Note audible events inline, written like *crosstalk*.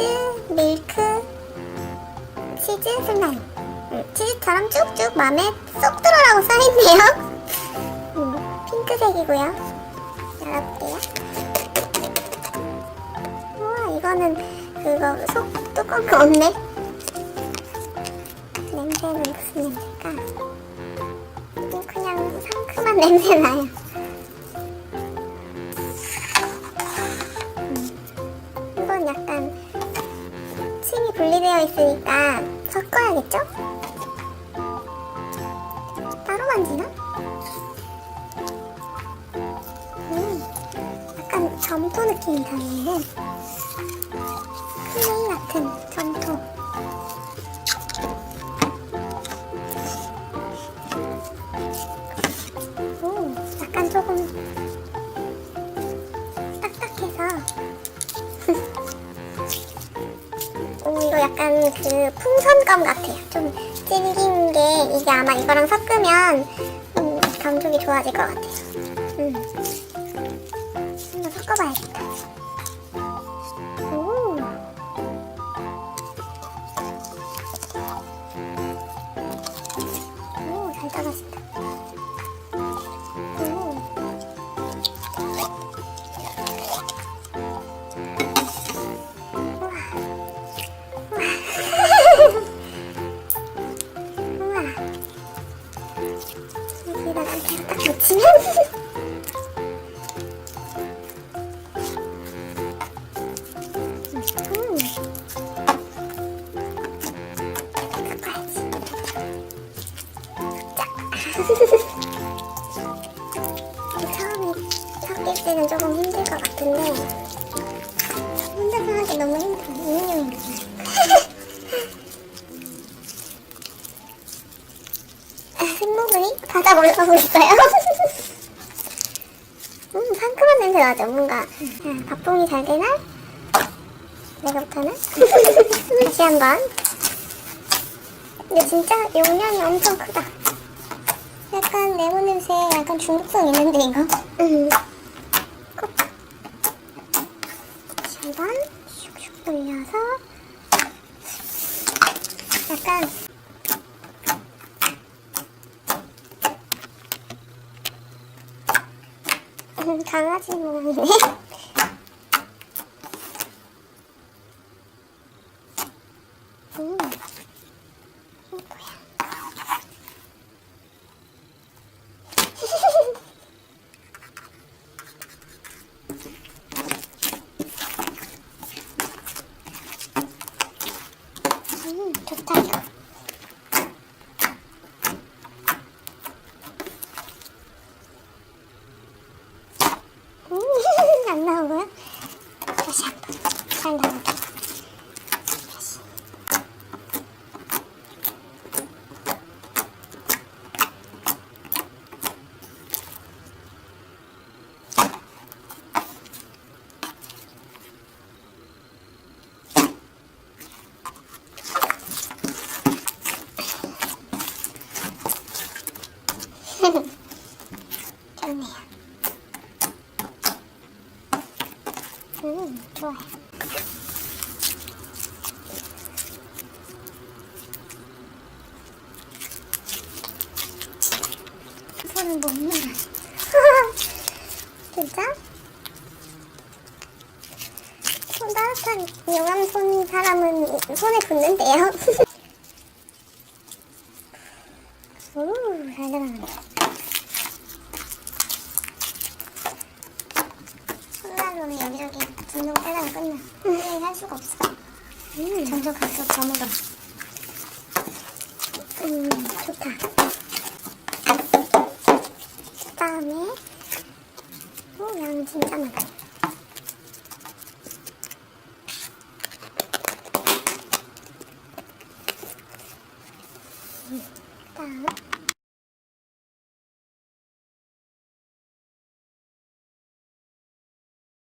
치즈, 밀크, 치즈, 슬라임. 음, 치즈처럼 쭉쭉 맘에 쏙 들어라고 써있네요. 음, 핑크색이고요. 열어볼게요. 우와, 이거는 그거 속 뚜껑이 없네. 냄새는 무슨 냄새일까? 음, 그냥 상큼한 *laughs* 냄새 나요. 침이 분리되어 있으니까 섞어야겠죠? 따로 만지나? 음, 약간 점토 느낌이다, 얘 그 풍선껌 같아요. 좀 질긴 게 이게 아마 이거랑 섞으면 음, 감촉이 좋아질 것 같아요. 음. 한번 섞어봐야겠다. 붙이면 음. 처 바닥 올라가고 있어요. 음, 상큼한 냄새 나죠, 뭔가. 자, 밥봉이 잘 되나? 내가부터는? 스위치 *laughs* 한 번. 근데 진짜 용량이 엄청 크다. 약간 레몬 냄새 약간 중독성 있는데, 이거? 음. 콕. 한번 슉슉 돌려서 약간 강아지 모양이네. *laughs* 음, 뭐야? 음, 좋다 이거. 음, 안 나온 거야? 다시 한 번. 잘 음, 좋아요. 손은 못 물어. 진짜? 손 따뜻한 용암 손 사람은 손에 붙는데요. 오, 잘 들어간다. 손난로는 둥둥 빼다가 끝나. 플레이 할 수가 없어. 음. 갈수록 더 묻어. 음, 좋다. 그 다음에, 오, 양 진짜 많아. 음, 그 다음,